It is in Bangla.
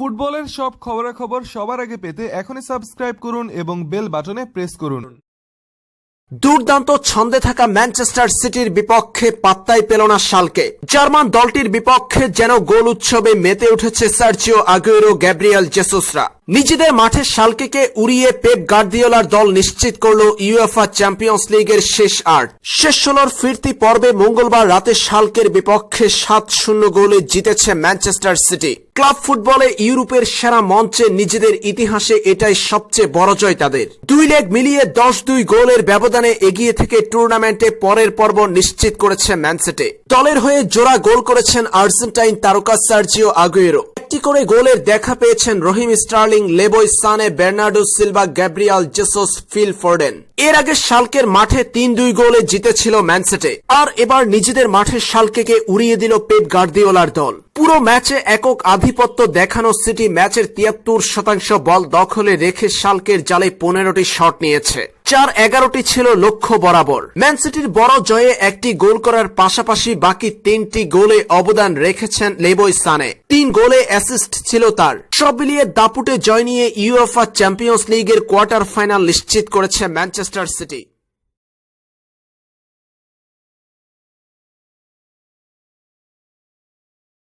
ফুটবলের সব খবরাখবর সবার আগে পেতে এখনই সাবস্ক্রাইব করুন এবং বেল বাটনে প্রেস করুন। দুর্দান্ত ছন্দে থাকা ম্যানচেস্টার সিটির বিপক্ষে পাত্তাই পেল না শালকে। জার্মান দলটির বিপক্ষে যেন গোল উৎসবে মেতে উঠেছে সার্জিও আগুয়েরো, গ্যাব্রিয়াল জেসুসরা। নিজেদের মাঠে শালকেকে উড়িয়ে পেপ গার্দিওলার দল নিশ্চিত করল ইউএফআ চ্যাম্পিয়ন্স লিগের শেষ আট। শেষ ষোলোর ফিরতি পর্বে মঙ্গলবার রাতে শালকের বিপক্ষে সাত শূন্য গোলে জিতেছে ম্যানচেস্টার সিটি। ক্লাব ফুটবলে ইউরোপের সেরা মঞ্চে নিজেদের ইতিহাসে এটাই সবচেয়ে বড় জয় তাদের। দুই লেগ মিলিয়ে দশ দুই গোলের ব্যবধানে এগিয়ে থেকে টুর্নামেন্টে পরের পর্ব নিশ্চিত করেছে ম্যানসেটে দলের হয়ে জোড়া গোল করেছেন আর্জেন্টাইন তারকা সার্জিও আগুয়েরো। একটি করে গোলের দেখা পেয়েছেন Raheem Sterling, Leroy Sane, Bernardo Silva, Gabriel Jesus, Phil Foden. এর আগে শালকের মাঠে তিন দুই গোলে জিতেছিল ম্যানসেটে আর এবার নিজেদের মাঠে শালকেকে উড়িয়ে দিল পেপ গার্দিওলার দল। পুরো ম্যাচে একক আধিপত্য দেখানো সিটি ম্যাচের তিয়াত্তর শতাংশ বল দখলে রেখে শালকের জালে পনেরোটি শট নিয়েছে। চার এগারোটি ছিল লক্ষ্য বরাবর। ম্যান সিটির বড় জয়ে একটি গোল করার পাশাপাশি বাকি তিনটি গোলে অবদান রেখেছেন লেবই সানে। তিন গোলে অ্যাসিস্ট ছিল তার। সব মিলিয়ে দাপুটে জয় নিয়ে ইউএফআ চ্যাম্পিয়ন্স লিগের কোয়ার্টার ফাইনাল নিশ্চিত করেছে ম্যানচেস্টার সিটি।